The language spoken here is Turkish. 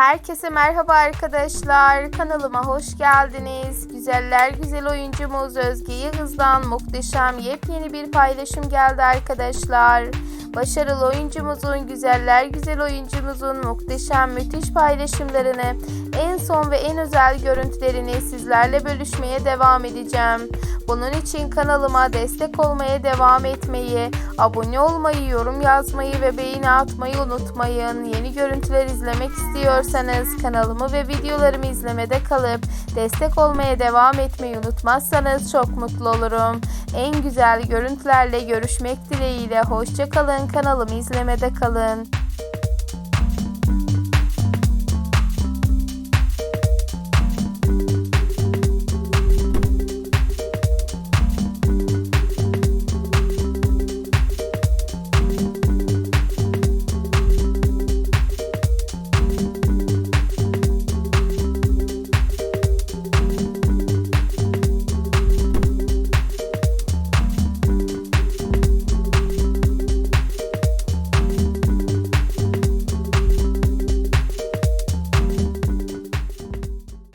Herkese merhaba arkadaşlar. Kanalıma hoş geldiniz. Güzeller güzel oyuncumuz Özge Yıldız'dan muhteşem yepyeni bir paylaşım geldi arkadaşlar. Başarılı oyuncumuzun, güzeller güzel oyuncumuzun muhteşem müthiş paylaşımlarını, en son ve en özel görüntülerini sizlerle bölüşmeye devam edeceğim. Bunun için kanalıma destek olmaya devam etmeyi, abone olmayı, yorum yazmayı ve beğeni atmayı unutmayın. Yeni görüntüler izlemek istiyorsanız kanalımı ve videolarımı izlemede kalıp destek olmaya devam etmeyi unutmazsanız çok mutlu olurum. En güzel görüntülerle görüşmek dileğiyle hoşça kalın. Kanalımı izlemede kalın.